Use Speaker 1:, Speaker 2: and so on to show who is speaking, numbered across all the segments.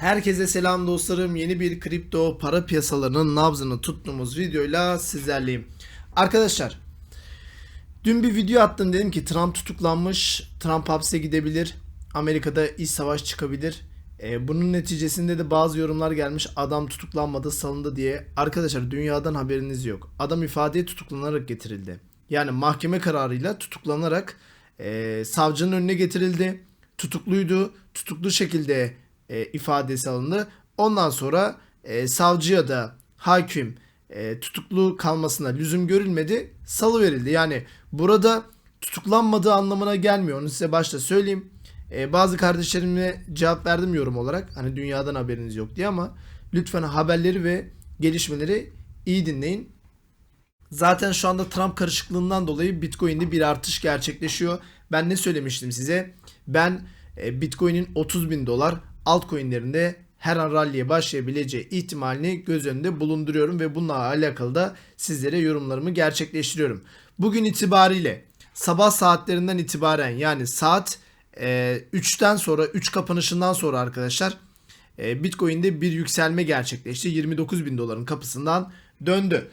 Speaker 1: Herkese selam dostlarım. Yeni bir kripto para piyasalarının nabzını tuttuğumuz videoyla sizlerleyim. Arkadaşlar, dün bir video attım dedim ki Trump tutuklanmış, Trump hapse gidebilir, Amerika'da iç savaş çıkabilir. Ee, bunun neticesinde de bazı yorumlar gelmiş adam tutuklanmadı salındı diye. Arkadaşlar dünyadan haberiniz yok. Adam ifadeye tutuklanarak getirildi. Yani mahkeme kararıyla tutuklanarak e, savcının önüne getirildi. Tutukluydu. Tutuklu şekilde e, ifadesi alındı. Ondan sonra e, savcıya da hakim e, tutuklu kalmasına lüzum görülmedi. Salı verildi. Yani burada tutuklanmadığı anlamına gelmiyor. Onu size başta söyleyeyim. E, bazı kardeşlerime cevap verdim yorum olarak. Hani dünyadan haberiniz yok diye ama lütfen haberleri ve gelişmeleri iyi dinleyin. Zaten şu anda Trump karışıklığından dolayı Bitcoin'de bir artış gerçekleşiyor. Ben ne söylemiştim size? Ben e, Bitcoin'in 30 bin dolar altcoin'lerinde her an rally'e başlayabileceği ihtimalini göz önünde bulunduruyorum ve bununla alakalı da sizlere yorumlarımı gerçekleştiriyorum. Bugün itibariyle sabah saatlerinden itibaren yani saat e, 3'ten sonra 3 kapanışından sonra arkadaşlar e, Bitcoin'de bir yükselme gerçekleşti. 29 bin doların kapısından döndü.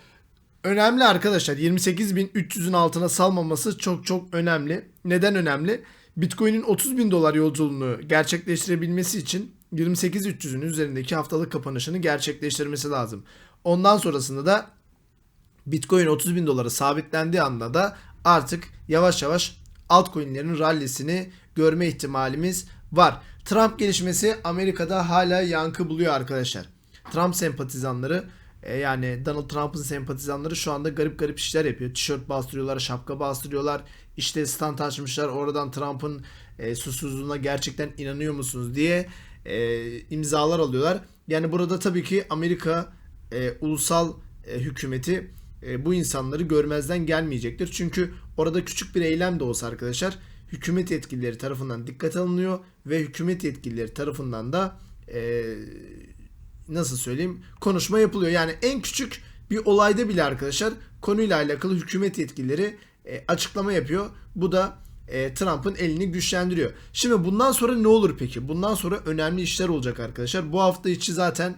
Speaker 1: Önemli arkadaşlar 28.300'ün altına salmaması çok çok önemli. Neden önemli? Bitcoin'in 30 bin dolar yolculuğunu gerçekleştirebilmesi için 28.300'ün üzerindeki haftalık kapanışını gerçekleştirmesi lazım. Ondan sonrasında da Bitcoin 30 bin dolara sabitlendiği anda da artık yavaş yavaş altcoin'lerin rallisini görme ihtimalimiz var. Trump gelişmesi Amerika'da hala yankı buluyor arkadaşlar. Trump sempatizanları e, yani Donald Trump'ın sempatizanları şu anda garip garip işler yapıyor. Tişört bastırıyorlar, şapka bastırıyorlar. İşte stand açmışlar. Oradan Trump'ın e, susuzluğuna gerçekten inanıyor musunuz diye e, imzalar alıyorlar. Yani burada tabii ki Amerika e, ulusal e, hükümeti e, bu insanları görmezden gelmeyecektir. Çünkü orada küçük bir eylem de olsa arkadaşlar hükümet yetkilileri tarafından dikkat alınıyor ve hükümet yetkilileri tarafından da e, nasıl söyleyeyim konuşma yapılıyor. Yani en küçük bir olayda bile arkadaşlar konuyla alakalı hükümet yetkilileri e, açıklama yapıyor. Bu da e, Trump'ın elini güçlendiriyor. Şimdi bundan sonra ne olur peki? Bundan sonra önemli işler olacak arkadaşlar. Bu hafta içi zaten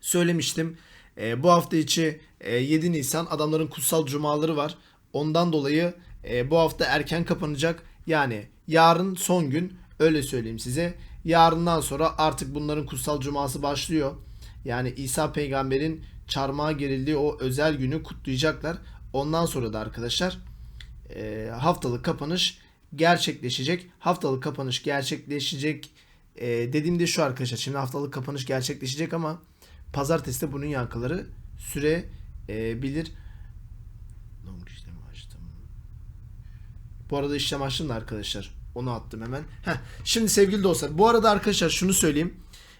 Speaker 1: söylemiştim. E, bu hafta içi e, 7 Nisan adamların kutsal cumaları var. Ondan dolayı e, bu hafta erken kapanacak. Yani yarın son gün öyle söyleyeyim size. Yarından sonra artık bunların kutsal cuması başlıyor. Yani İsa peygamberin çarmıha gerildiği o özel günü kutlayacaklar. Ondan sonra da arkadaşlar e, haftalık kapanış gerçekleşecek. Haftalık kapanış gerçekleşecek e, dediğimde şu arkadaşlar. Şimdi haftalık kapanış gerçekleşecek ama pazartesi de bunun yankıları sürebilir. Bu arada işlem açtım da arkadaşlar. Onu attım hemen. Heh, şimdi sevgili dostlar bu arada arkadaşlar şunu söyleyeyim.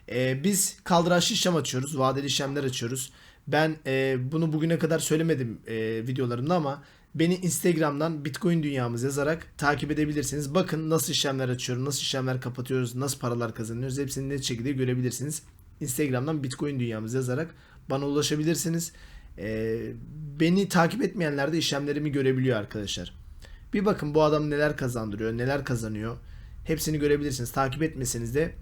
Speaker 1: Ee, biz kaldıraçlı işlem açıyoruz. Vadeli işlemler açıyoruz. Ben e, bunu bugüne kadar söylemedim e, videolarımda ama beni Instagram'dan Bitcoin dünyamız yazarak takip edebilirsiniz. Bakın nasıl işlemler açıyorum, nasıl işlemler kapatıyoruz, nasıl paralar kazanıyoruz hepsini net şekilde görebilirsiniz. Instagram'dan Bitcoin dünyamız yazarak bana ulaşabilirsiniz. Ee, beni takip etmeyenler de işlemlerimi görebiliyor arkadaşlar. Bir bakın bu adam neler kazandırıyor, neler kazanıyor. Hepsini görebilirsiniz. Takip etmeseniz de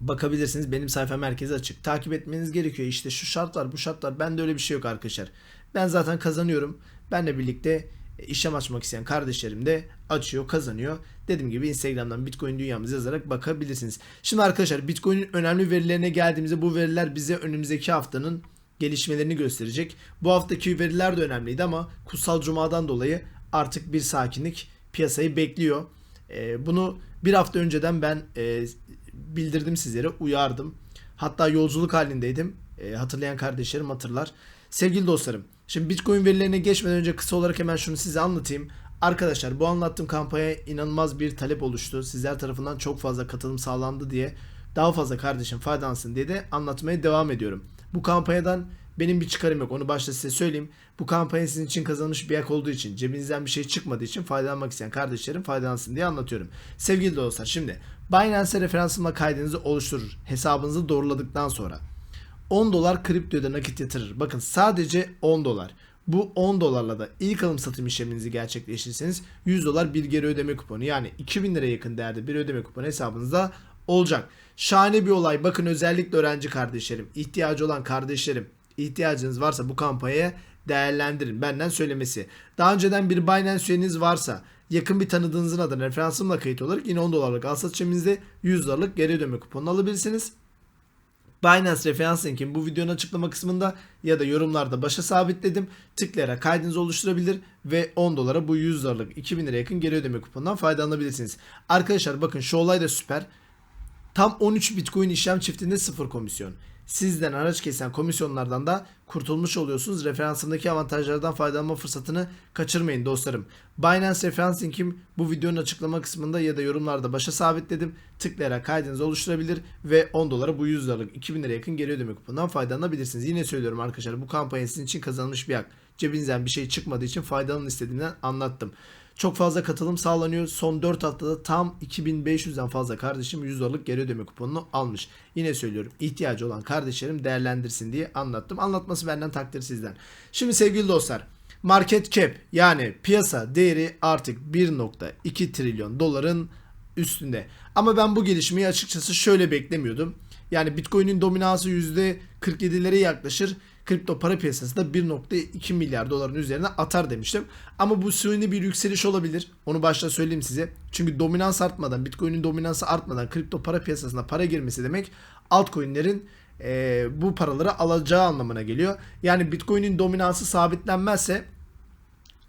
Speaker 1: bakabilirsiniz. Benim sayfam herkese açık. Takip etmeniz gerekiyor. İşte şu şart var, bu şart var. Bende öyle bir şey yok arkadaşlar. Ben zaten kazanıyorum. Benle birlikte işlem açmak isteyen kardeşlerim de açıyor, kazanıyor. Dediğim gibi Instagram'dan Bitcoin dünyamızı yazarak bakabilirsiniz. Şimdi arkadaşlar Bitcoin'in önemli verilerine geldiğimizde bu veriler bize önümüzdeki haftanın gelişmelerini gösterecek. Bu haftaki veriler de önemliydi ama Kutsal Cuma'dan dolayı artık bir sakinlik piyasayı bekliyor. E, bunu bir hafta önceden ben e, bildirdim sizlere, uyardım. Hatta yolculuk halindeydim. E, hatırlayan kardeşlerim hatırlar. Sevgili dostlarım, şimdi Bitcoin verilerine geçmeden önce kısa olarak hemen şunu size anlatayım. Arkadaşlar bu anlattığım kampanya inanılmaz bir talep oluştu. Sizler tarafından çok fazla katılım sağlandı diye daha fazla kardeşim faydalansın diye de anlatmaya devam ediyorum. Bu kampanyadan benim bir çıkarım yok. Onu başta size söyleyeyim. Bu kampanya sizin için kazanmış bir yak olduğu için, cebinizden bir şey çıkmadığı için faydalanmak isteyen kardeşlerim faydalansın diye anlatıyorum. Sevgili dostlar şimdi Binance'e referansımla kaydınızı oluşturur. Hesabınızı doğruladıktan sonra 10 dolar kriptoda nakit yatırır. Bakın sadece 10 dolar. Bu 10 dolarla da ilk alım satım işleminizi gerçekleştirirseniz 100 dolar bir geri ödeme kuponu yani 2000 liraya yakın değerde bir ödeme kuponu hesabınızda olacak. Şahane bir olay. Bakın özellikle öğrenci kardeşlerim, ihtiyacı olan kardeşlerim, ihtiyacınız varsa bu kampanyaya değerlendirin. Benden söylemesi. Daha önceden bir Binance üyeniz varsa yakın bir tanıdığınızın adına referansımla kayıt olarak yine 10 dolarlık al satış eminizde 100 dolarlık geri ödeme kuponu alabilirsiniz. Binance referans linkini bu videonun açıklama kısmında ya da yorumlarda başa sabitledim. Tıklayarak kaydınızı oluşturabilir ve 10 dolara bu 100 dolarlık 2000 lira yakın geri ödeme kuponundan faydalanabilirsiniz. Arkadaşlar bakın şu olay da süper. Tam 13 Bitcoin işlem çiftinde sıfır komisyon. Sizden araç kesen komisyonlardan da kurtulmuş oluyorsunuz. Referansımdaki avantajlardan faydalanma fırsatını kaçırmayın dostlarım. Binance referans linkim bu videonun açıklama kısmında ya da yorumlarda başa sabitledim. Tıklayarak kaydınızı oluşturabilir ve 10 dolara bu 100 liralık 2000 lira yakın geri ödeme kuponundan faydalanabilirsiniz. Yine söylüyorum arkadaşlar bu kampanya sizin için kazanılmış bir hak. Cebinizden bir şey çıkmadığı için faydalanın istediğimden anlattım. Çok fazla katılım sağlanıyor. Son 4 haftada tam 2500'den fazla kardeşim 100 dolarlık geri ödeme kuponunu almış. Yine söylüyorum ihtiyacı olan kardeşlerim değerlendirsin diye anlattım. Anlatması benden takdir sizden. Şimdi sevgili dostlar market cap yani piyasa değeri artık 1.2 trilyon doların üstünde. Ama ben bu gelişmeyi açıkçası şöyle beklemiyordum. Yani Bitcoin'in dominansı %47'lere yaklaşır. Kripto para piyasası da 1.2 milyar doların üzerine atar demiştim. Ama bu suni bir yükseliş olabilir. Onu başta söyleyeyim size. Çünkü dominans artmadan, Bitcoin'in dominansı artmadan kripto para piyasasına para girmesi demek altcoin'lerin e, bu paraları alacağı anlamına geliyor. Yani Bitcoin'in dominansı sabitlenmezse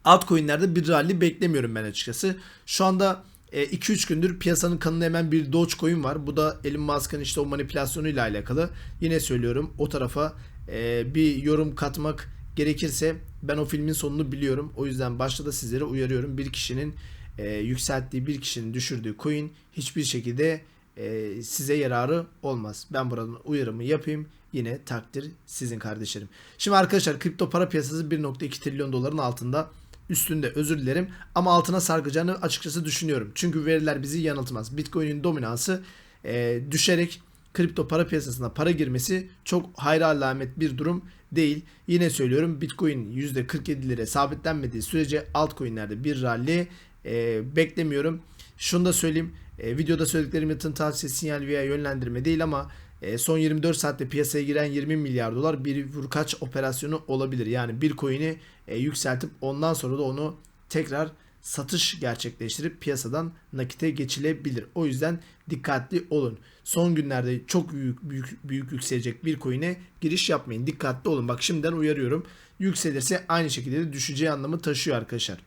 Speaker 1: altcoin'lerde bir rally beklemiyorum ben açıkçası. Şu anda 2-3 gündür piyasanın kanını hemen bir Dogecoin var. Bu da Elon Musk'ın işte o manipülasyonuyla alakalı. Yine söylüyorum o tarafa e, bir yorum katmak gerekirse ben o filmin sonunu biliyorum. O yüzden başta da sizlere uyarıyorum. Bir kişinin e, yükselttiği bir kişinin düşürdüğü coin hiçbir şekilde e, size yararı olmaz. Ben buradan uyarımı yapayım. Yine takdir sizin kardeşlerim. Şimdi arkadaşlar kripto para piyasası 1.2 trilyon doların altında üstünde özür dilerim ama altına sarkacağını açıkçası düşünüyorum. Çünkü veriler bizi yanıltmaz. Bitcoin'in dominansı e, düşerek kripto para piyasasına para girmesi çok hayra alamet bir durum değil. Yine söylüyorum Bitcoin %47'lere sabitlenmediği sürece altcoin'lerde bir rally e, beklemiyorum. Şunu da söyleyeyim. E, videoda söylediklerim yatırım tavsiye sinyal veya yönlendirme değil ama e, son 24 saatte piyasaya giren 20 milyar dolar bir vurkaç operasyonu olabilir. Yani bir coin'i e, yükseltip ondan sonra da onu tekrar satış gerçekleştirip piyasadan nakite geçilebilir. O yüzden dikkatli olun. Son günlerde çok büyük büyük büyük yükselecek bir coin'e giriş yapmayın. Dikkatli olun. Bak şimdiden uyarıyorum. Yükselirse aynı şekilde de düşeceği anlamı taşıyor arkadaşlar.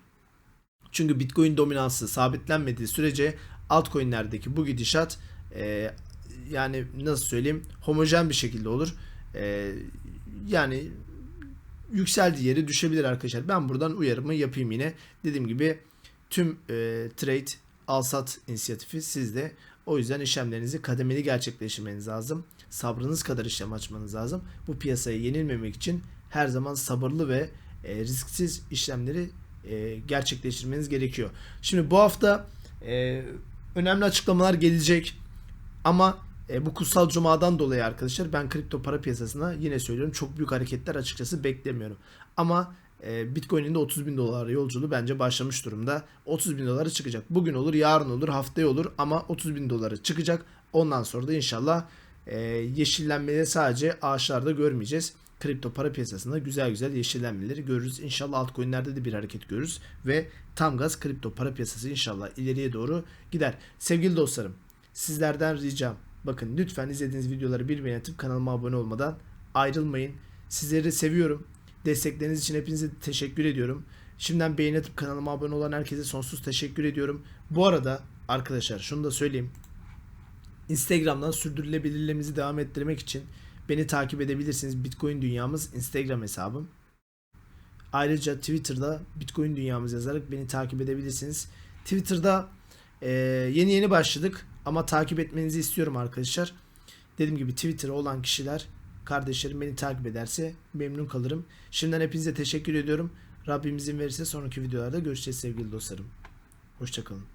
Speaker 1: Çünkü Bitcoin dominansı sabitlenmediği sürece altcoin'lerdeki bu gidişat e, yani nasıl söyleyeyim homojen bir şekilde olur. E, yani yükseldiği yeri düşebilir arkadaşlar. Ben buradan uyarımı yapayım yine. Dediğim gibi tüm e, trade alsat inisiyatifi sizde. O yüzden işlemlerinizi kademeli gerçekleştirmeniz lazım. Sabrınız kadar işlem açmanız lazım. Bu piyasaya yenilmemek için her zaman sabırlı ve e, risksiz işlemleri e, gerçekleştirmeniz gerekiyor. Şimdi bu hafta e, önemli açıklamalar gelecek. Ama e, bu kutsal cumadan dolayı arkadaşlar ben kripto para piyasasına yine söylüyorum çok büyük hareketler açıkçası beklemiyorum. Ama e, Bitcoin'in de 30 bin dolar yolculuğu bence başlamış durumda. 30 bin doları çıkacak. Bugün olur, yarın olur, haftaya olur ama 30 bin doları çıkacak. Ondan sonra da inşallah e, yeşillenmeleri sadece ağaçlarda görmeyeceğiz. Kripto para piyasasında güzel güzel yeşillenmeleri görürüz. İnşallah altcoin'lerde de bir hareket görürüz. Ve tam gaz kripto para piyasası inşallah ileriye doğru gider. Sevgili dostlarım sizlerden ricam bakın lütfen izlediğiniz videoları bir beğeni atıp kanalıma abone olmadan ayrılmayın. Sizleri seviyorum. Destekleriniz için hepinize teşekkür ediyorum. Şimdiden beğeni atıp kanalıma abone olan herkese sonsuz teşekkür ediyorum. Bu arada arkadaşlar şunu da söyleyeyim. Instagram'dan sürdürülebilirliğimizi devam ettirmek için beni takip edebilirsiniz. Bitcoin Dünyamız Instagram hesabım. Ayrıca Twitter'da Bitcoin Dünyamız yazarak beni takip edebilirsiniz. Twitter'da e, yeni yeni başladık ama takip etmenizi istiyorum arkadaşlar. Dediğim gibi Twitter'ı olan kişiler kardeşlerim beni takip ederse memnun kalırım. Şimdiden hepinize teşekkür ediyorum. Rabbim izin verirse sonraki videolarda görüşeceğiz sevgili dostlarım. Hoşçakalın.